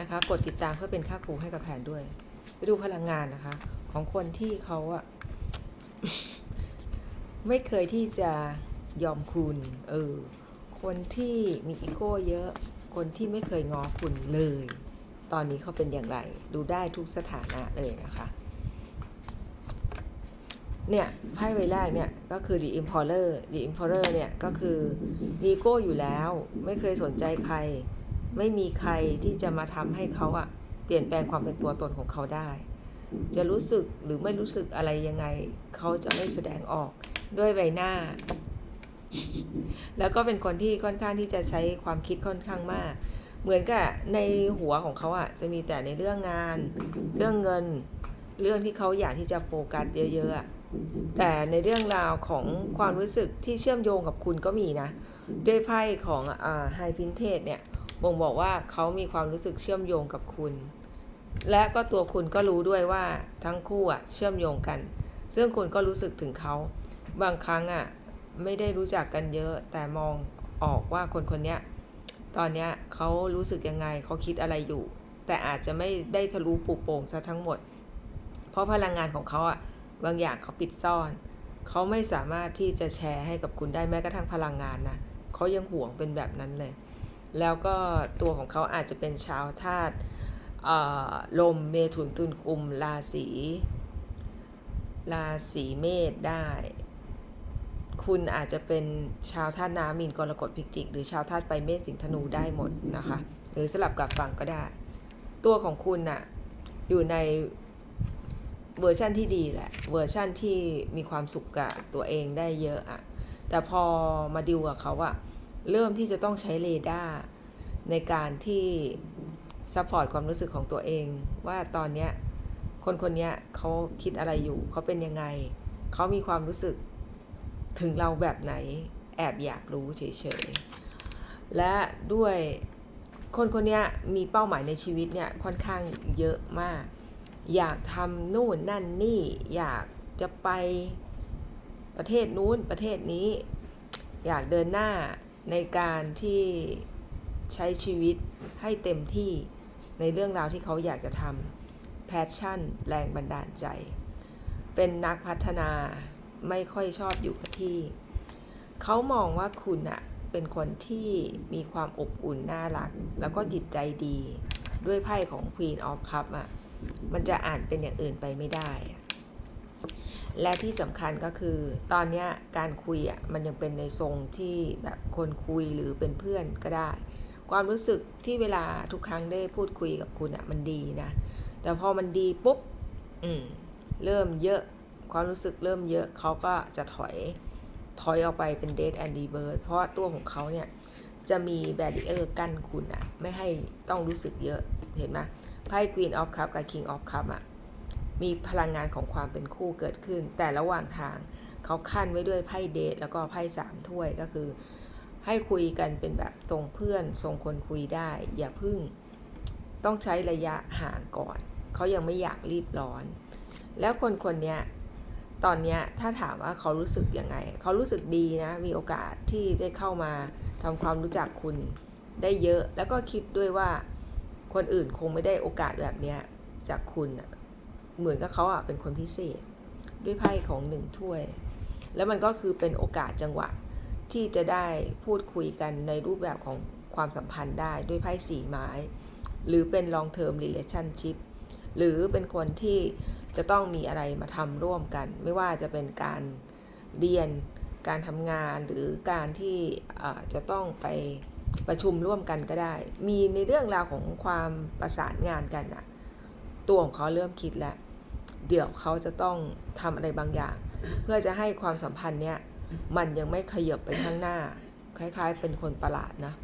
นะคะกดติดตามเพื่อเป็นค่าครูให้กับแผนด้วย ไปดูพลังงานนะคะ ของคนที่เขาอะไม่เคยที่จะยอมคุณเออคนที่มีอีโก้เยอะ คนที่ไม่เคยงอคุณเลย ตอนนี้เขาเป็นอย่างไร ดูได้ทุกสถานะเลยนะคะ เนี่ยไพ่ใบแรกเนี่ยก็คือ The Emperor The Emperor เนี่ยก็คือมีอีโก้อยู่แล้ว ไม่เคยสนใจใคร ไม่มีใครที่จะมาทำให้เขาอะเปลี่ยนแปลงความเป็นตัวตนของเขาได้ จะรู้สึกหรือไม่รู้สึกอะไรยังไง เขาจะไม่แสดงออกด้วยใบหน้า แล้วก็เป็นคนที่ค่อนข้างที่จะใช้ความคิดค่อนข้างมาก เหมือนกับในหัวของเขาอะจะมีแต่ในเรื่องงาน เรื่องเงิน เรื่องที่เขาอยากที่จะโฟกัสเยอะๆ แต่ในเรื่องราวของความรู้สึกที่เชื่อมโยงกับคุณก็มีนะ ด้วยไพ่ของไฮพินเทสเนี่ย บ่งบอกว่าเขามีความรู้สึกเชื่อมโยงกับคุณ และก็ตัวคุณก็รู้ด้วยว่าทั้งคู่อะเชื่อมโยงกัน ซึ่งคุณก็รู้สึกถึงเขา บางครั้งอะไม่ได้รู้จักกันเยอะ แต่มองออกว่าคนคนนี้ตอนเนี้ยเขารู้สึกยังไงเขาคิดอะไรอยู่ แต่อาจจะไม่ได้ทะลุปลุโป่งซะทั้งหมด เพราะพลังงานของเขาอะบางอย่างเขาปิดซ่อน เขาไม่สามารถที่จะแชร์ให้กับคุณได้แม้กระทั่งพลังงานนะเขายังห่วงเป็นแบบนั้นเลย แล้วก็ตัวของเขาอาจจะเป็นชาวธาตุลมเมถุนตุลคุมราศีราศีเมษได้ คุณอาจจะเป็นชาวธาตุน้ำมีนกรกฎพิจิก หรือชาวธาตุไฟเมษสิงห์ธนูได้หมดนะคะ หรือสลับกับฝั่งก็ได้ ตัวของคุณน่ะอยู่ในเวอร์ชั่นที่ดีแหละ เวอร์ชั่นที่มีความสุขกับตัวเองได้เยอะอะแต่พอมาดิวกับเขาอะ เริ่มที่จะต้องใช้เรดาร์ในการที่ซัพพอร์ตความรู้สึกของตัวเอง ว่าตอนเนี้ยคนคนนี้เขาคิดอะไรอยู่ เขาเป็นยังไง เขามีความรู้สึกถึงเราแบบไหนแอบอยากรู้เฉยๆ และด้วยคนคนนี้มีเป้าหมายในชีวิตเนี่ยค่อนข้างเยอะมาก อยากทำนู่นนั่นนี่อยากจะไปประเทศนู้นประเทศนี้ อยากเดินหน้า ในการที่ใช้ชีวิตให้เต็มที่ในเรื่องราวที่เขาอยากจะทำแพชชั่น แรงบันดาลใจ เป็นนักพัฒนาไม่ค่อยชอบอยู่กับที่ เขามองว่าคุณอะเป็นคนที่มีความอบอุ่นน่ารัก แล้วก็จิตใจดี ด้วยไพ่ของ Queen of Cup อะมันจะอ่านเป็นอย่างอื่นไปไม่ได้อะ และที่สำคัญก็คือตอนเนี้การคุยอะมันยังเป็นในทรงที่แบบคนคุยหรือเป็นเพื่อนก็ได้ ความรู้สึกที่เวลาทุกครั้งได้พูดคุยกับคุณอะมันดีนะ แต่พอมันดีปุ๊บอืมเริ่มเยอะความรู้สึกเริ่มเยอะเขาก็จะถอยถอยออกไปเป็นเด d แอนดีเบิร์ดเพราะตัวของเขาเนี่ยจะมีแบร r เออร์กั้นคุณอะไม่ให้ต้องรู้สึกเยอะเห็นไหมไพ่ Queen of Cup กับ King of Cup อะ มีพลังงานของความเป็นคู่เกิดขึ้น แต่ระหว่างทางเขาขั้นไว้ด้วยไพ่เดทแล้วก็ไพ่สามถ้วยก็คือ ให้คุยกันเป็นแบบทรงเพื่อนทรงคนคุยได้ อย่าพึ่ง ต้องใช้ระยะห่างก่อน เขายังไม่อยากรีบร้อน แล้วคนคนนี้ตอนนี้ถ้าถามว่าเขารู้สึกยังไง เขารู้สึกดีนะ มีโอกาสที่ได้เข้ามาทำความรู้จักคุณได้เยอะ แล้วก็คิดด้วยว่าคนอื่นคงไม่ได้โอกาสแบบนี้จากคุณ เหมือนกับเขาอะเป็นคนพิเศษ ด้วยไพ่ของหนึ่งถ้วย แล้วมันก็คือเป็นโอกาสจังหวะที่จะได้พูดคุยกันในรูปแบบของความสัมพันธ์ได้ด้วยไพ่สีไม้ หรือเป็น long term relationship หรือเป็นคนที่จะต้องมีอะไรมาทำร่วมกัน ไม่ว่าจะเป็นการเรียนการทำงานหรือการที่จะต้องไปประชุมร่วมกันก็ได้ มีในเรื่องราวของความประสานงานกันอะตัวของเขาเริ่มคิดแล้ว เดี๋ยวเขาจะต้องทำอะไรบางอย่าง เพื่อจะให้ความสัมพันธ์เนี้ยมันยังไม่ขยับไปข้างหน้า คล้าย ๆ เป็นคนประหลาดนะ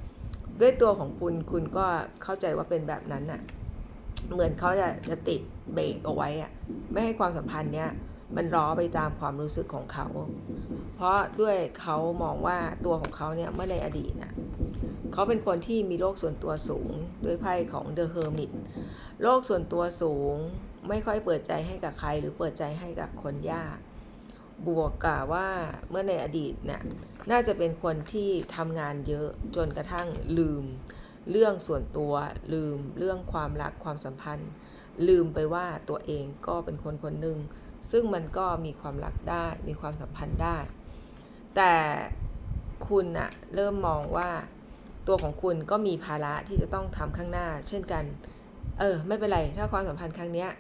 ด้วยตัวของคุณคุณก็เข้าใจว่าเป็นแบบนั้นน่ะ เหมือนเขาจะจะติดเบรกเอาไว้อะไม่ให้ความสัมพันธ์เนี้ย มันล้อไปตามความรู้สึกของเขา เพราะด้วยเขามองว่าตัวของเขาเนี่ยเมื่อในอดีตน่ะเขาเป็นคนที่มีโลกส่วนตัวสูงด้วยไพ่ของ The Hermit โลกส่วนตัวสูงไม่ค่อยเปิดใจให้กับใคร หรือเปิดใจให้กับคนยาก บวกกับว่าเมื่อในอดีตเนี่ยน่าจะเป็นคนที่ทำงานเยอะจนกระทั่งลืม เรื่องส่วนตัวลืมเรื่องความรักความสัมพันธ์ ลืมไปว่าตัวเองก็เป็นคนคนหนึ่ง ซึ่งมันก็มีความรักได้ มีความสัมพันธ์ได้ แต่คุณอะเริ่มมองว่าตัวของคุณก็มีภาระที่จะต้องทำข้างหน้า เช่นกัน เออ ไม่เป็นไร ถ้าความสัมพันธ์ครั้งเนี้ย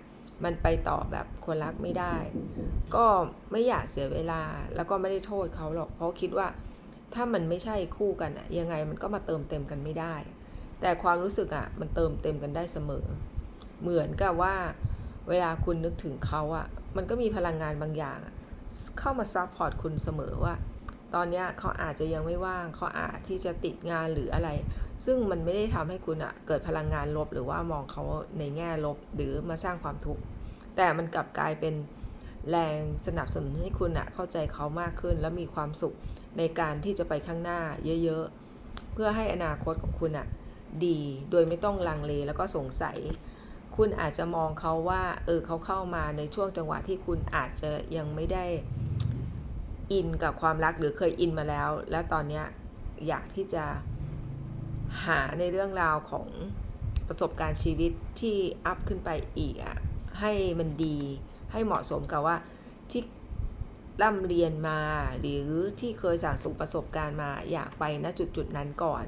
มันไปต่อแบบคนรักไม่ได้ ก็ไม่อยากเสียเวลา แล้วก็ไม่ได้โทษเขาหรอก เพราะคิดว่าถ้ามันไม่ใช่คู่กันอะยังไงมันก็มาเติมเต็มกันไม่ได้ แต่ความรู้สึกอะมันเติมเต็มกันได้เสมอ เหมือนกับว่า เวลาคุณนึกถึงเขาอะ มันก็มีพลังงานบางอย่าง เข้ามาซัพพอร์ตคุณเสมอว่า ตอนนี้เขาอาจจะยังไม่ว่างเขาอาจที่จะติดงานหรืออะไร ซึ่งมันไม่ได้ทำให้คุณอะเกิดพลังงานลบหรือว่ามองเขาในแง่ลบหรือมาสร้างความทุกข์แต่มันกลับกลายเป็นแรงสนับสนุนให้คุณอะเข้าใจเขามากขึ้น และมีความสุขในการที่จะไปข้างหน้าเยอะๆ เพื่อให้อนาคตของคุณอะดีโดยไม่ต้องลังเลแล้วก็สงสัย คุณอาจจะมองเขาว่าเออเขาเข้ามาในช่วงจังหวะที่คุณอาจจะยังไม่ได้อินกับความรักหรือเคยอินมาแล้ว และตอนนี้อยากที่จะหาในเรื่องราวของประสบการณ์ชีวิตที่อัพขึ้นไปอีกอะให้มันดีให้เหมาะสมกับว่าที่ร่ำเรียนมาหรือที่เคยสั่งสมประสบการณ์มาอยากไปณจุดจุดนั้นก่อน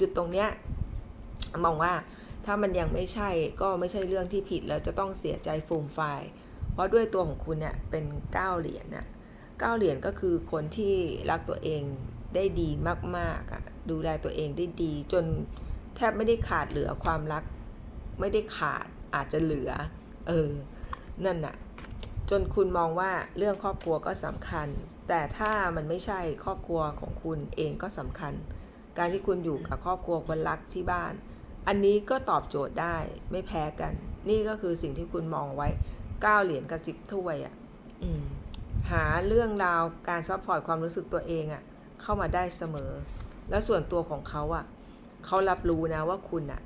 จุดตรงเนี้ยมองว่า ถ้ามันยังไม่ใช่ก็ไม่ใช่เรื่องที่ผิดแล้วจะต้องเสียใจฟูมไฟเพราะด้วยตัวของคุณเนี่ยเป็น 9 เหรียญน่ะ9เหรียญก็คือคนที่รักตัวเองได้ดีมากๆอะดูแลตัวเองได้ดี จนแทบไม่ได้ขาดเหลือความรัก ไม่ได้ขาดอาจจะเหลือ เออ นั่นน่ะ จนคุณมองว่าเรื่องครอบครัวก็สำคัญ แต่ถ้ามันไม่ใช่ครอบครัวของคุณเองก็สำคัญ การที่คุณอยู่กับครอบครัวคนรักที่บ้าน อันนี้ก็ตอบโจทย์ได้ไม่แพ้กัน นี่ก็คือสิ่งที่คุณมองไว้เก้าเหรียญกับสิบถ้วยอะหาเรื่องราวการซัพพอร์ตความรู้สึกตัวเองอะ เข้ามาได้เสมอ แล้วส่วนตัวของเขาอะเขารับรู้นะว่าคุณอะ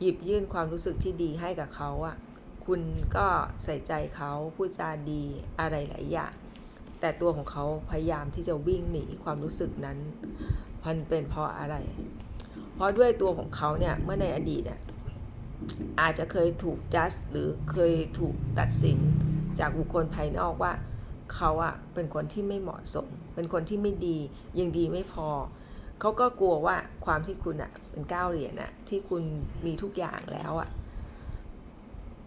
หยิบยื่นความรู้สึกที่ดีให้กับเขาอะ คุณก็ใส่ใจเขาพูดจาดีอะไรหลายอย่างแต่ตัวของเขาพยายามที่จะวิ่งหนีความรู้สึกนั้น มันเป็นเพราะอะไร เพราะด้วยตัวของเขาเนี่ยเมื่อในอดีตอะอาจจะเคยถูกจัดหรือเคยถูกตัดสินจากบุคคลภายนอกว่าเขาอะเป็นคนที่ไม่เหมาะสม เป็นคนที่ไม่ดียังดีไม่พอ เขาก็กลัวว่าความที่คุณอะเป็นก้าวเหรียญอะที่คุณมีทุกอย่างแล้วอะ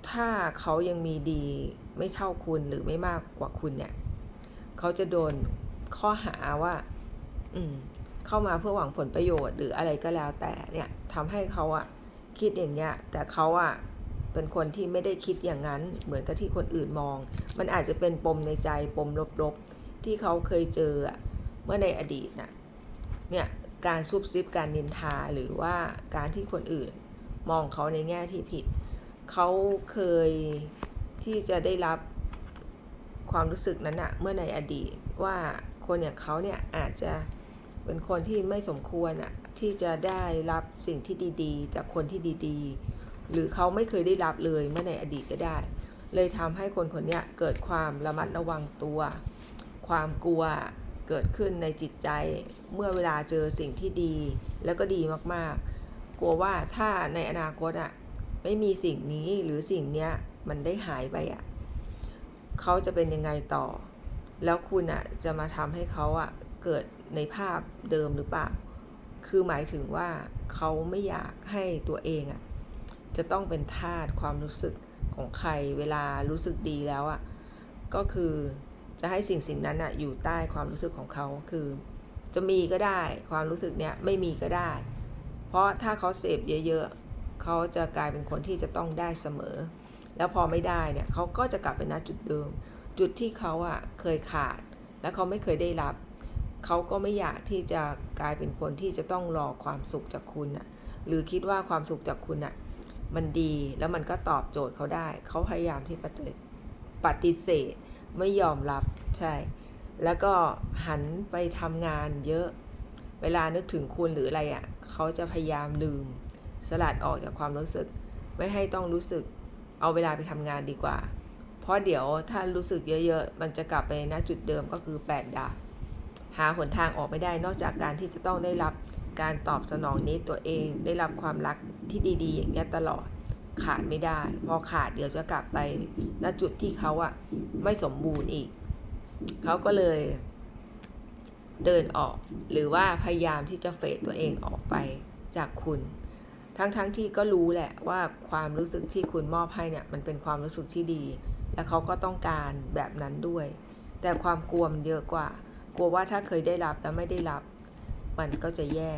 ถ้าเขายังมีดีไม่เท่าคุณหรือไม่มากกว่าคุณเนี่ย เขาจะโดนข้อหาว่า อืม เข้ามาเพื่อหวังผลประโยชน์หรืออะไรก็แล้วแต่เนี่ยทำให้เขาอะคิดอย่างเงี้ยแต่เขาอะเป็นคนที่ไม่ได้คิดอย่างนั้นเหมือนกับที่คนอื่นมอง มันอาจจะเป็นปมในใจปมลบๆ ที่เขาเคยเจอเมื่อในอดีตน่ะเนี่ยการซุบซิบการนินทาหรือว่าการที่คนอื่นมองเขาในแง่ที่ผิด เขาเคยที่จะได้รับความรู้สึกนั้นอะเมื่อในอดีตว่าคนอย่างเขาเนี่ยอาจจะ เป็นคนที่ไม่สมควรอะที่จะได้รับสิ่งที่ดีๆ จากคนที่ดีๆ หรือเขาไม่เคยได้รับเลยเมื่อในอดีตก็ได้ เลยทำให้คนคนนี้เกิดความระมัดระวังตัว ความกลัวเกิดขึ้นในจิตใจ เมื่อเวลาเจอสิ่งที่ดีแล้วก็ดีมากๆ กลัวว่าถ้าในอนาคตอะไม่มีสิ่งนี้หรือสิ่งเนี้ยมันได้หายไปอะเขาจะเป็นยังไงต่อ แล้วคุณอะจะมาทำให้เขาอะ เกิดในภาพเดิมหรือเปล่า คือหมายถึงว่าเขาไม่อยากให้ตัวเองอะจะต้องเป็นทาสความรู้สึกของใครเวลารู้สึกดีแล้วอะก็คือจะให้สิ่งสิ่งนั้นอะอยู่ใต้ความรู้สึกของเขาคือ จะมีก็ได้ความรู้สึกเนี้ยไม่มีก็ได้ เพราะถ้าเขาเสพเยอะๆเขาจะกลายเป็นคนที่จะต้องได้เสมอ แล้วพอไม่ได้เนี่ยเขาก็จะกลับไปณจุดเดิม จุดที่เขาอะเคยขาด และเขาไม่เคยได้รับ เขาก็ไม่อยากที่จะกลายเป็นคนที่จะต้องรอความสุขจากคุณอะหรือคิดว่าความสุขจากคุณอะมันดีแล้วมันก็ตอบโจทย์เขาได้ เขาพยายามที่ปฏิปฏเสธไม่ยอมรับใช่ แล้วก็หันไปทำงานเยอะ เวลานึกถึงคุณหรืออะไรอะ่ะเขาจะพยายามลืม สลัดออกจากความรู้สึก ไม่ให้ต้องรู้สึก เอาเวลาไปทำงานดีกว่า เพราะเดี๋ยวถ้ารู้สึกเยอะๆ มันจะกลับไปณจุดเดิมก็คือ 8ดาบ หาหนทางออกไม่ได้นอกจากการที่จะต้องได้รับการตอบสนองนี้ตัวเองได้รับความรักที่ดีๆ อย่างเงี้ตลอดขาดไม่ได้ พอขาดเดี๋ยวจะกลับไปณจุดที่เขาอะไม่สมบูรณ์อีก เขาก็เลยเดินออกหรือว่าพยายามที่จะเฟดตัวเองออกไปจากคุณ ทั้งๆทที่ก็รู้แหละว่าความรู้สึกที่คุณมอบให้เนี่ยมันเป็นความรู้สึกที่ดี และเขาก็ต้องการแบบนั้นด้วย แต่ความกลัวมันเยอะกว่า ลัวว่าถ้าเคยได้รับแล้วไม่ได้รับ มันก็จะแย่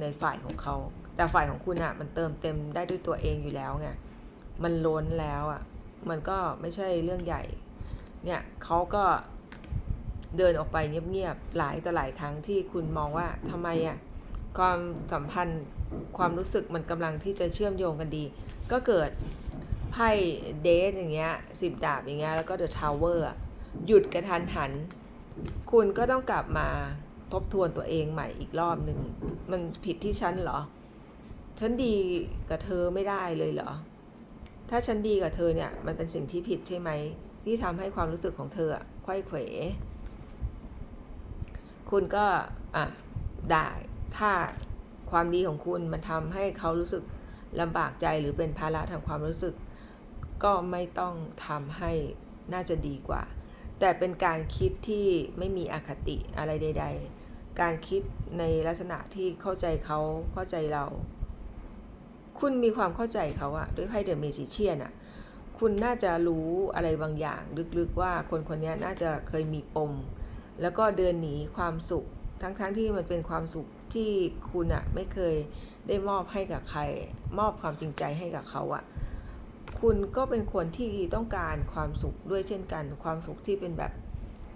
ในฝ่ายของเขา แต่ฝ่ายของคุณอะมันเติมเต็มได้ด้วยตัวเองอยู่แล้วไง มันล้นแล้วอะมันก็ไม่ใช่เรื่องใหญ่ เนี่ยเขาก็เดินออกไปเงียบๆ หลายต่อหลายครั้งที่คุณมองว่าทำไมอะความสัมพันธ์ความรู้สึกมันกำลังที่จะเชื่อมโยงกันดี ก็เกิดไพ่เดทอย่างเงี้ยสิบดาบอย่างเงี้ยแล้วก็เดอะทาวเวอร์หยุดกระทันหัน คุณก็ต้องกลับมาทบทวนตัวเองใหม่อีกรอบหนึ่ง มันผิดที่ฉันเหรอ ฉันดีกับเธอไม่ได้เลยเหรอ ถ้าฉันดีกับเธอเนี่ย มันเป็นสิ่งที่ผิดใช่ไหม ที่ทำให้ความรู้สึกของเธออะไขว้เขว คุณก็อะได้ถ้าความดีของคุณมันทำให้เขารู้สึกลำบากใจหรือเป็นภาระทางความรู้สึก ก็ไม่ต้องทำให้น่าจะดีกว่า แต่เป็นการคิดที่ไม่มีอคติอะไรใด ๆ การคิดในลักษณะที่เข้าใจเขาเข้าใจเรา คุณมีความเข้าใจเขาอะด้วยไพ่เดอะเมจิเชียนอะคุณน่าจะรู้อะไรบางอย่างลึกๆว่าคนคนนี้น่าจะเคยมีปม แล้วก็เดินหนีความสุข ทั้งๆทที่มันเป็นความสุขที่คุณอะไม่เคยได้มอบให้กับใคร มอบความจริงใจให้กับเขาอะ คุณก็เป็นคนที่ต้องการความสุขด้วยเช่นกัน ความสุขที่เป็นแบบ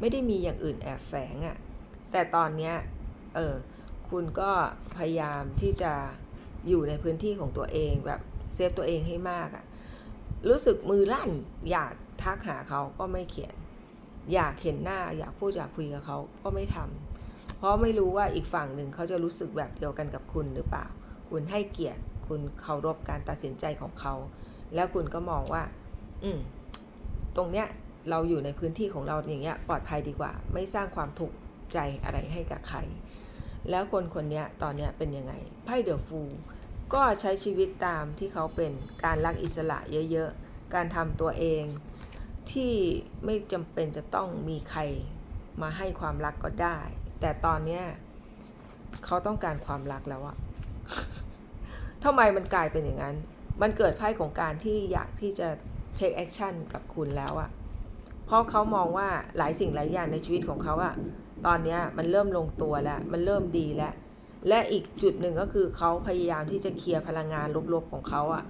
ไม่ได้มีอย่างอื่นแอบแฝงอะแต่ตอนเนี้ยเออคุณก็พยายามที่จะอยู่ในพื้นที่ของตัวเองแบบเซฟตัวเองให้มากอะรู้สึกมือลั่นอยากทักหาเขาก็ไม่เขียน อยากเห็นหน้าอยากพูดอยากคุยกับเขาก็ไม่ทำเพราะไม่รู้ว่าอีกฝั่งหนึ่งเขาจะรู้สึกแบบเดียวกันกับคุณหรือเปล่า คุณให้เกียรติคุณเคารพการตัดสินใจของเขา แล้วคุณก็มองว่า อืม ตรงเนี้ยเราอยู่ในพื้นที่ของเราอย่างเงี้ยปลอดภัยดีกว่า ไม่สร้างความทุกข์ใจอะไรให้กับใคร แล้วคนคนเนี้ยตอนเนี้ยเป็นยังไงไพ่เดอะฟูก็ใช้ชีวิตตามที่เขาเป็นการรักอิสระเยอะๆ การทำตัวเองที่ไม่จำเป็นจะต้องมีใครมาให้ความรักก็ได้ แต่ตอนเนี้ยเขาต้องการความรักแล้วอะทำไมมันกลายเป็นอย่างนั้น มันเกิดไพ่ของการที่อยากที่จะ take action กับคุณแล้วอะเพราะเขามองว่าหลายสิ่งหลายอย่างในชีวิตของเขาอะตอนนี้มันเริ่มลงตัวแล้ว มันเริ่มดีแล้ว และอีกจุดหนึ่งก็คือเขาพยายามที่จะเคลียร์พลังงานลบๆของเขาอะ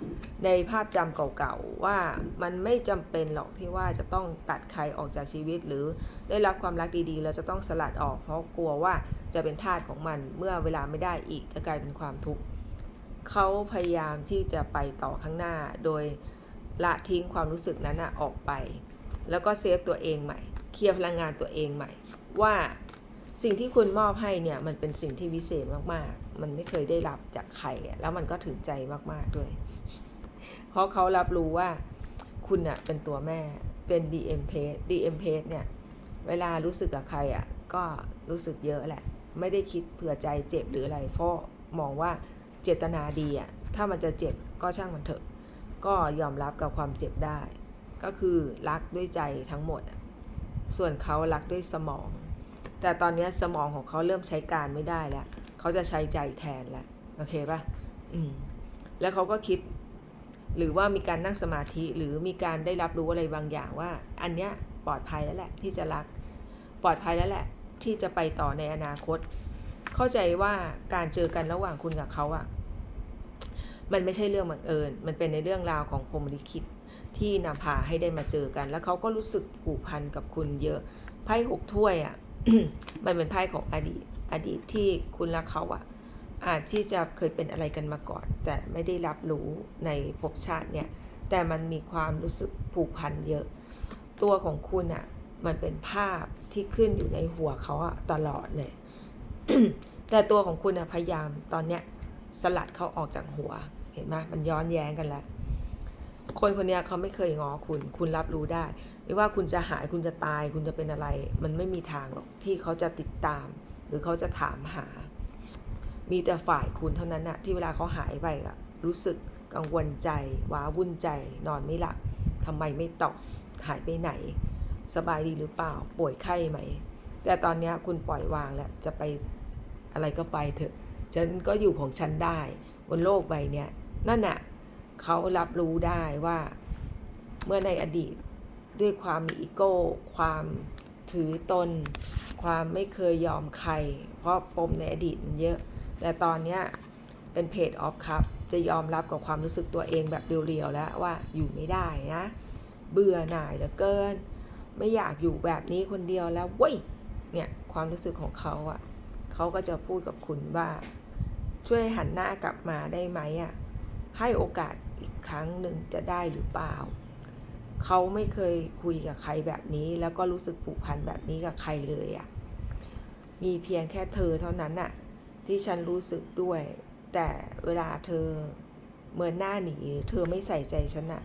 ในภาพจำเก่าๆว่ามันไม่จำเป็นหรอกที่ว่าจะต้องตัดใครออกจากชีวิต หรือได้รับความรักดีๆแล้วจะต้องสลัดออก เพราะกลัวว่าจะเป็นทาสของมันเมื่อเวลาไม่ได้อีกจะกลายเป็นความทุกข์ เขาพยายามที่จะไปต่อข้างหน้า โดยละทิ้งความรู้สึกนั้นนะออกไป แล้วก็เซฟตัวเองใหม่ เคลียร์พลังงานตัวเองใหม่ ว่าสิ่งที่คุณมอบให้เนี่ยมันเป็นสิ่งที่วิเศษมากๆ มันไม่เคยได้รับจากใครแล้วมันก็ถึงใจมากๆด้วย เพราะเขารับรู้ว่าคุณอะเป็นตัวแม่ เป็น DM page DM page เนี่ย เวลารู้สึกกับใครอะก็รู้สึกเยอะแหละ ไม่ได้คิดเผื่อใจเจ็บหรืออะไร เพราะมองว่า เจตนาดีอะถ้ามันจะเจ็บก็ช่างมันเถอะ ก็ยอมรับกับความเจ็บได้ ก็คือรักด้วยใจทั้งหมดอะส่วนเขารักด้วยสมอง แต่ตอนนี้สมองของเขาเริ่มใช้การไม่ได้แล้ว เขาจะใช้ใจแทนแล้ว โอเคป่ะ อืม แล้วเขาก็คิด หรือว่ามีการนั่งสมาธิ หรือมีการได้รับรู้อะไรบางอย่างว่า อันเนี้ยปลอดภัยแล้วแหละที่จะรัก ปลอดภัยแล้วแหละที่จะไปต่อในอนาคต เข้าใจว่าการเจอกันระหว่างคุณกับเขาอะมันไม่ใช่เรื่องบังเอิญ มันเป็นในเรื่องราวของพรหมลิขิตที่นำพาให้ได้มาเจอกัน แล้วเขาก็รู้สึกผูกพันกับคุณเยอะไพ่หกถ้วยอะมันเป็นไพ่ของอดีต อดีตที่คุณและเขาอะอาจที่จะเคยเป็นอะไรกันมาก่อน แต่ไม่ได้รับรู้ในภพชาติเนี่ย แต่มันมีความรู้สึกผูกพันเยอะ ตัวของคุณอะมันเป็นภาพที่ขึ้นอยู่ในหัวเขาอะตลอดเลย แต่ตัวของคุณอะพยายามตอนเนี้ยสลัดเขาออกจากหัว เห็นไหมมันย้อนแย้งกันแล้ว คนคนนี้เขาไม่เคยงอคุณ คุณรับรู้ได้ ไม่ว่าคุณจะหายคุณจะตาย คุณจะเป็นอะไร มันไม่มีทางหรอกที่เขาจะติดตาม หรือเขาจะถามหา มีแต่ฝ่ายคุณเท่านั้นอะที่เวลาเขาหายไปอะรู้สึกกังวลใจว้าวุ่นใจ นอนไม่หลับทำไมไม่ตอบหายไปไหน สบายดีหรือเปล่า ป่วยไข้ไหม แต่ตอนนี้คุณปล่อยวางแล้วจะไปอะไรก็ไปเถอะ ฉันก็อยู่ของฉันได้ บนโลกใบนี้นั่นน่ะเขารับรู้ได้ว่า เมื่อในอดีตด้วยความมีอีโก้ ความถือตน ความไม่เคยยอมใคร เพราะปมในอดีตมันเยอะ แต่ตอนนี้เป็นเพจออฟครับ จะยอมรับกับความรู้สึกตัวเองแบบเรียวๆแล้วว่าอยู่ไม่ได้นะ เบื่อหน่ายเหลือเกิน ไม่อยากอยู่แบบนี้คนเดียวแล้วเว้ย เนี่ยความรู้สึกของเขาอะ่ะเขาก็จะพูดกับคุณว่า ช่วยหันหน้ากลับมาได้ไหมอะ่ะให้โอกาสอีกครั้งหนึ่งจะได้หรือเปล่า เขาไม่เคยคุยกับใครแบบนี้ แล้วก็รู้สึกผูกพันแบบนี้กับใครเลยอะ่ะมีเพียงแค่เธอเท่านั้นน่ะที่ฉันรู้สึกด้วย แต่เวลาเธอเหมือนหน้าหนีเธอไม่ใส่ใจฉันน่ะ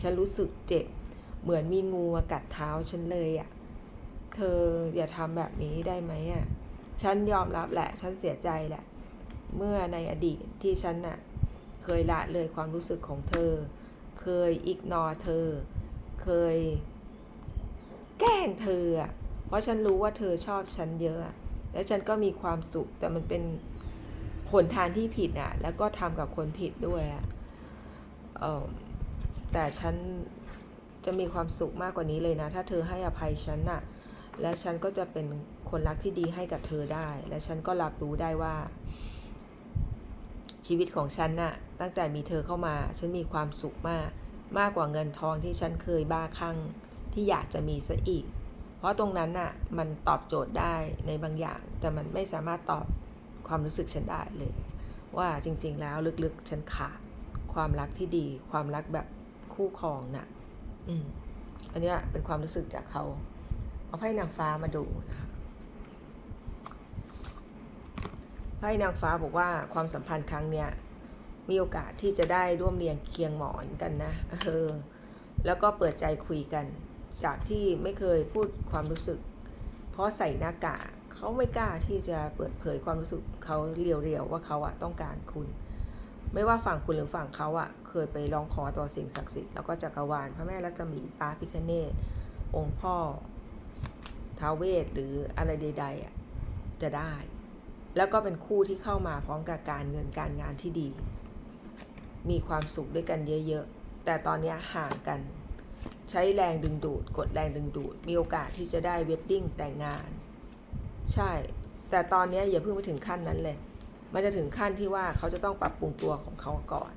ฉันรู้สึกเจ็บเหมือนมีงูมากัดเท้าฉันเลยอะ่ะ เธออย่าทำแบบนี้ได้ไหมอะ ฉันยอมรับแหละ ฉันเสียใจแหละ เมื่อในอดีตที่ฉันน่ะ เคยละเลยความรู้สึกของเธอ เคยอิกนอเธอ เคย แกล้งเธออะเพราะฉันรู้ว่าเธอชอบฉันเยอะ แล้วฉันก็มีความสุข แต่มันเป็นหนทางที่ผิดอะ แล้วก็ทำกับคนผิดด้วยอะเออแต่ฉันจะมีความสุขมากกว่านี้เลยนะ ถ้าเธอให้อภัยฉันน่ะ และฉันก็จะเป็นคนรักที่ดีให้กับเธอได้ และฉันก็รับรู้ได้ว่า ชีวิตของฉันน่ะ ตั้งแต่มีเธอเข้ามา ฉันมีความสุขมาก มากกว่าเงินทองที่ฉันเคยบ้าคลั่งที่อยากจะมีซะอีก เพราะตรงนั้นน่ะ มันตอบโจทย์ได้ในบางอย่าง แต่มันไม่สามารถตอบความรู้สึกฉันได้เลย ว่าจริง ๆ แล้วลึกๆ ฉันขาดความรักที่ดี ความรักแบบคู่ครองน่ะ อืม อันนี้เป็นความรู้สึกจากเขา ไพ่นางฟ้ามาดูนะคะไพ่นางฟ้าบอกว่าความสัมพันธ์ครั้งเนี้ยมีโอกาสที่จะได้ร่วมเรียงเคียงหมอนกันนะเออแล้วก็เปิดใจคุยกัน จากที่ไม่เคยพูดความรู้สึก เพราะใส่หน้ากากเขาไม่กล้าที่จะเปิดเผยความรู้สึกเขาเรียวๆว่าเขาอะต้องการคุณ ไม่ว่าฝั่งคุณหรือฝั่งเขาอะเคยไปร้องขอต่อสิ่งศักดิ์สิทธิ์แล้วก็จักรวาลพระแม่รัศมีป้าพิคเนตองค์พ่อ ท้าวเวสหรืออะไรใดๆอะจะได้ แล้วก็เป็นคู่ที่เข้ามาพร้อมกับการเงินการงานที่ดี มีความสุขด้วยกันเยอะๆ แต่ตอนนี้ห่างกัน ใช้แรงดึงดูด กดแรงดึงดูด มีโอกาสที่จะได้เวดดิ้งแต่งงาน ใช่ แต่ตอนนี้อย่าเพิ่งไปถึงขั้นนั้นเลย มันจะถึงขั้นที่ว่าเขาจะต้องปรับปรุงตัวของเขาก่อน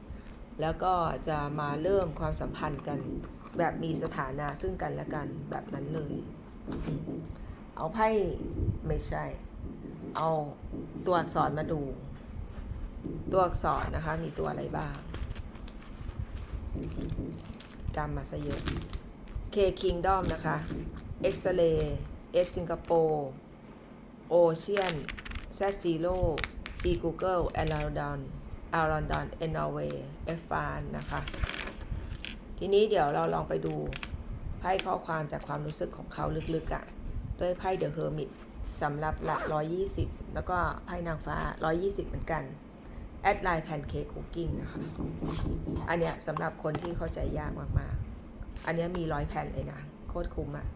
แล้วก็จะมาเริ่มความสัมพันธ์กันแบบมีสถานะซึ่งกันและกันแบบนั้นเลย เอาไพ่ไม่ใช่ เอาตัวอักษรมาดู ตัวอักษรนะคะ มีตัวอะไรบ้างกำมาซะเยอะ K Kingdom นะคะ X Ray S Singapore Ocean Z Zero G Google Aladon a l a r d o n Norway F f a n นะคะ ทีนี้เดี๋ยวเราลองไปดู ไพ่ข้อความจากความรู้สึกของเขาลึกๆอะ่ะด้วยไพ่เดอะเฮอร์มิตสำหรับหลัก120 แล้วก็ไพ่นางฟ้า 120 เหมือนกันแอดไลน์แพนเค้กคุกกิ้งนะคะ อันเนี้ยสำหรับคนที่เข้าใจยากมากๆ อันเนี้ยมีร้อยแผ่นเลยนะ โคตรคุ้มอะ่ะ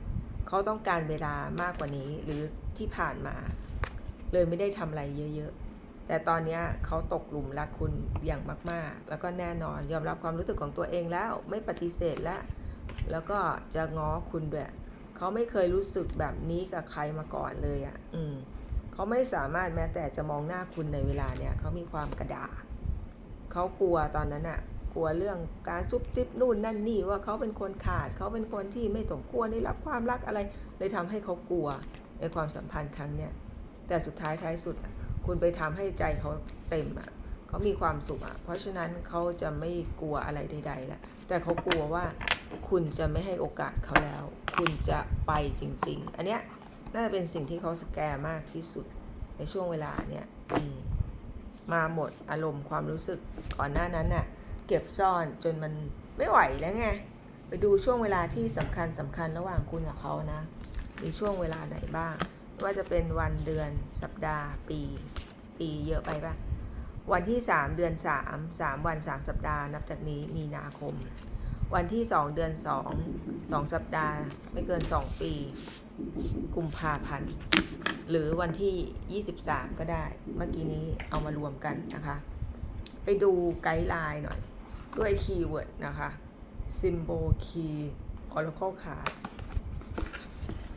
เขาต้องการเวลามากกว่านี้หรือที่ผ่านมา เลยไม่ได้ทำอะไรเยอะๆ แต่ตอนเนี้ยเขาตกหลุมรักคุณอย่างมากๆ แล้วก็แน่นอนยอมรับความรู้สึกของตัวเองแล้วไม่ปฏิเสธแล้ว แล้วก็จะง้อคุณด้วยเขาไม่เคยรู้สึกแบบนี้กับใครมาก่อนเลยอะ่ะ อืมเขาไม่สามารถแม้แต่จะมองหน้าคุณในเวลาเนี้ยเขามีความกระดาเขากลัวตอนนั้นอะ่ะ กลัวเรื่องการซุบซิบนู่นนั่นนี่ว่าเขาเป็นคนขาดเขาเป็นคนที่ไม่สมควรได้รับความรักอะไร เลยทำให้เขากลัวในความสัมพันธ์ครั้งเนี้ยแต่สุดท้ายท้ายสุด คุณไปทำให้ใจเขาเต็มอะ เขามีความสุขอะ เพราะฉะนั้นเขาจะไม่กลัวอะไรใดๆแล้วแต่เขากลัวว่าคุณจะไม่ให้โอกาสเขาแล้ว คุณจะไปจริง ๆ อันเนี้ยน่าจะเป็นสิ่งที่เขาสแกร์มากที่สุดในช่วงเวลาเนี้ยอืมมาหมดอารมณ์ความรู้สึกก่อนหน้านั้นน่ะ เก็บซ่อนจนมันไม่ไหวแล้วไง ไปดูช่วงเวลาที่สำคัญสำคัญระหว่างคุณกับเขานะ มีช่วงเวลาไหนบ้าง ว่าจะเป็นวันเดือนสัปดาห์ ปี ปีเยอะไปปะ วันที่ 3 เดือน 3 3 วัน 3 สัปดาห์ นับจากนี้มีนาคม วันที่ 2 เดือน 2 2 สัปดาห์ ไม่เกิน 2 ปี กุมภาพันธ์ หรือวันที่ 23 ก็ได้ เมื่อกี้นี้เอามารวมกันนะคะ ไปดูไกด์ไลน์หน่อย ด้วยคีย์เวิร์ดนะคะ symbol key oracle card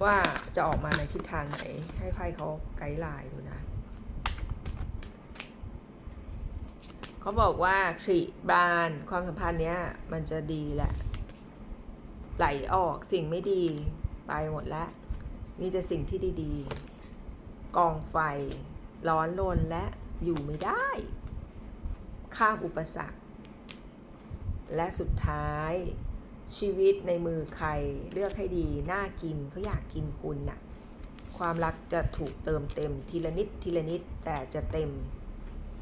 ว่าจะออกมาในทิศทางไหน ให้ไพ่เขาไกด์ไลน์ดูนะ เขาบอกว่าทริบานความสัมพันธ์เนี้ยมันจะดีแหละ ไหลออกสิ่งไม่ดี ไปหมดแล้ว มีแต่สิ่งที่ดีๆ กองไฟ ร้อนรนและอยู่ไม่ได้ ข้ามอุปสรรค และสุดท้ายชีวิตในมือใครเลือกให้ดี น่ากินเขาอยากกินคุณน่ะ ความรักจะถูกเติมเต็มทีละนิดทีละนิดแต่จะเต็ม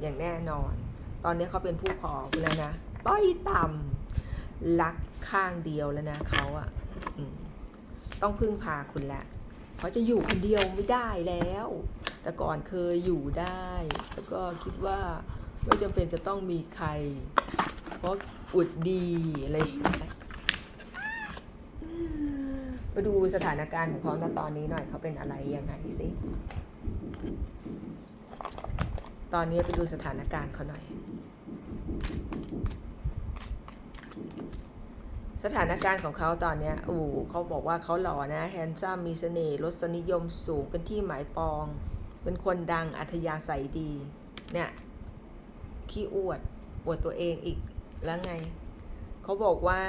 อย่างแน่นอน ตอนนี้เขาเป็นผู้ขอคุณแล้วนะ ต้อยต่ำรักข้างเดียวแล้วนะเขาอะต้องพึ่งพาคุณละเขาจะอยู่คนเดียวไม่ได้แล้ว แต่ก่อนเคยอยู่ได้ แล้วก็คิดว่าไม่จำเป็นจะต้องมีใคร เพราะอุดดีอะไรอย่างเงี้ยมาดูสถานการณ์ของเขาณตอนนี้หน่อยเขาเป็นอะไรยังไงสิตอนนี้ไปดูสถานการณ์เขาหน่อย สถานการณ์ของเขาตอนเนี้ยโอ้โหเขาบอกว่าเขาหล่อนะแฮนซัมมีเสน่ห์รสนิยมสูงเป็นที่หมายปอง เป็นคนดังอัธยาศัยดี เนี่ย ขี้อวด อวดตัวเองอีกแล้วไง เขาบอกว่า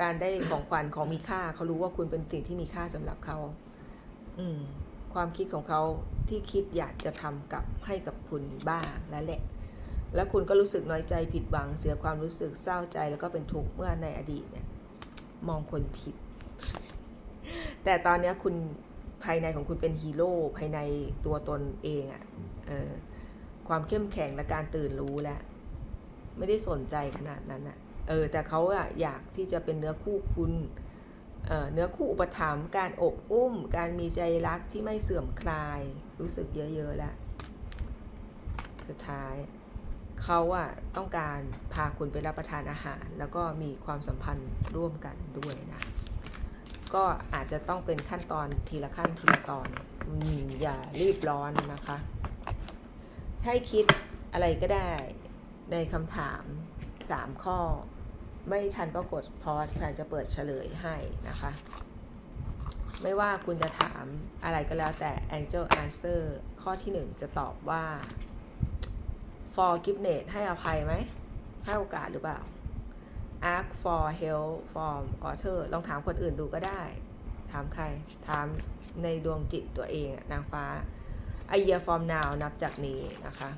การได้ของขวัญของมีค่า เขารู้ว่าคุณเป็นสิ่งที่มีค่าสำหรับเขา อืม ความคิดของเขาที่คิดอยากจะทำกับให้กับคุณบ้างแล้วแหละ แล้วคุณก็รู้สึกน้อยใจผิดหวัง เสียความรู้สึกเศร้าใจแล้วก็เป็นทุกข์เมื่อในอดีตเนี่ยมองคนผิด แต่ตอนนี้คุณภายในของคุณเป็นฮีโร่ภายในตัวตนเองอะ่ะเออความเข้มแข็งและการตื่นรู้แล้วไม่ได้สนใจขนาดนั้นอะ่ะเออแต่เขาอะอยากที่จะเป็นเนื้อคู่คุณเเนื้อคู่อุปถัมภ์การอบอุ้ม การมีใจรักที่ไม่เสื่อมคลาย รู้สึกเยอะๆแล้ว สุดท้าย เขาอะต้องการพาคุณไปรับประทานอาหาร แล้วก็มีความสัมพันธ์ร่วมกันด้วยนะก็อาจจะต้องเป็นขั้นตอนทีละขั้นทีละตอนอย่ารีบร้อนนะคะ ให้คิดอะไรก็ได้ในคำถาม 3 ข้อ ไม่ทันก็กดพอสแฟนจะเปิดเฉลยให้นะคะ ไม่ว่าคุณจะถามอะไรก็แล้วแต่ Angel Answer ข้อที่ 1 จะตอบว่า forgiveness ให้อภัยไหม ให้โอกาสหรือเปล่า ask for help from author ลองถามคนอื่นดูก็ได้ ถามใคร ถามในดวงจิตตัวเองนางฟ้า a year from now นับจากนี้นะคะ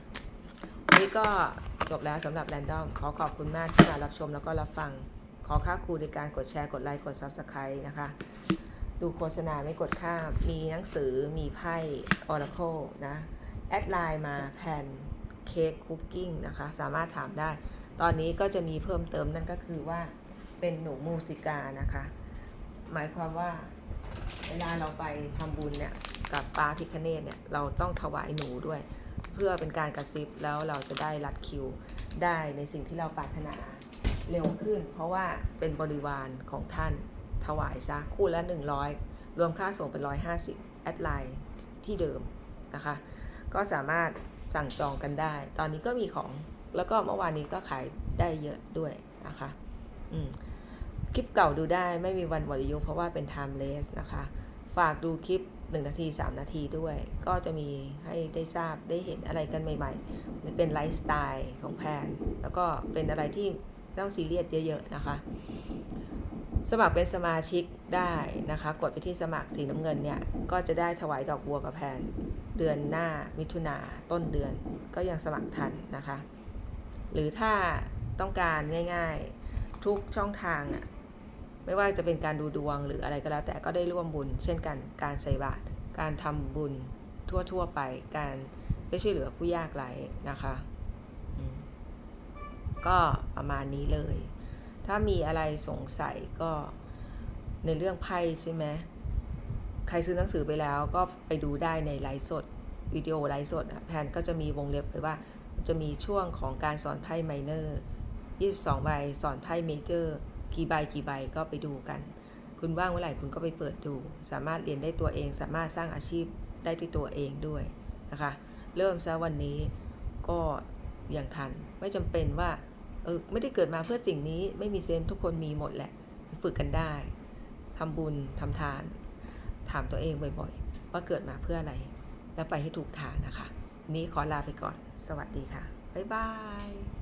วันนี้ก็จบแล้วสำหรับ Random ขอขอบคุณมากที่มารับชมแล้วก็รับฟัง ขอค่าครูในการกดแชร์ กดไลค์ กด Subscribe นะคะ ดูโฆษณาไม่กดข้าม มีหนังสือ มีไพ่ Oracle นะ แอดไลน์มาแผ่น เค้กคุกกิ้งนะคะ สามารถถามได้ ตอนนี้ก็จะมีเพิ่มเติมนั่นก็คือว่าเป็นหนูมูสิกานะคะ หมายความว่าเวลาเราไปทำบุญเนี่ยกับปาพิคเนตเนี่ยเราต้องถวายหนูด้วย เพื่อเป็นการกระซิบแล้วเราจะได้รัดคิวได้ในสิ่งที่เราปรารถนาเร็วขึ้น เพราะว่าเป็นบริวารของท่านถวายซะคู่ละ 100 รวมค่าส่งเป็น 150 แอดไลน์ที่เดิมนะคะ ก็สามารถ สั่งจองกันได้ ตอนนี้ก็มีของแล้วก็เมื่อวานนี้ก็ขายได้เยอะด้วยนะคะอืมคลิปเก่าดูได้ไม่มีวันหมดอายุเพราะว่าเป็น timeless นะคะ ฝากดูคลิป 1 นาที 3 นาทีด้วย ก็จะมีให้ได้ทราบได้เห็นอะไรกันใหม่ๆ เป็นไลฟ์สไตล์ของแพนแล้วก็เป็นอะไรที่ต้องซีเรียสเยอะๆนะคะ สมัครเป็นสมาชิกได้นะคะ กดไปที่สมัครสีน้ำเงินเนี่ย ก็จะได้ถวายดอกบัวกับแพน เดือนหน้ามิถุนาต้นเดือนก็ยังสมัครทันนะคะ หรือถ้าต้องการง่ายๆ ทุกช่องทางอะไม่ว่าจะเป็นการดูดวงหรืออะไรก็แล้ว แต่ก็ได้ร่วมบุญ เช่นกันการใส่บาตรการทำบุญทั่วๆไปการได้ช่วยเหลือผู้ยากไร้นะคะก็ประมาณนี้เลย ถ้ามีอะไรสงสัยก็ในเรื่องไพ่ใช่ไหม รซื้อหนังสือไปแล้วก็ไปดูได้ในไลฟ์สดวิดีโอไลฟ์สดอะแพนก็จะมีวงเล็บไว้ว่า จะมีช่วงของการสอนไพ่ไมเนอร์22ใบสอนไพ่เมเจอร์กี่ใบกี่ใบก็ไปดูกัน คุณว่างเมื่อไหร่คุณก็ไปเปิดดู สามารถเรียนได้ตัวเอง สามารถสร้างอาชีพได้ด้วยตัวเองด้วยนะคะ เริ่มซะวันนี้ก็อยังทันไม่จำเป็นว่าเออไม่ได้เกิดมาเพื่อสิ่งนี้ไม่มีเซนทุกคนมีหมดแหละ ฝึกกันได้ทำบุญทำทาน ถามตัวเองบ่อยๆ ว่าเกิดมาเพื่ออะไร แล้วไปให้ถูกทางนะคะ นี้ขอลาไปก่อน สวัสดีค่ะ บ๊ายบาย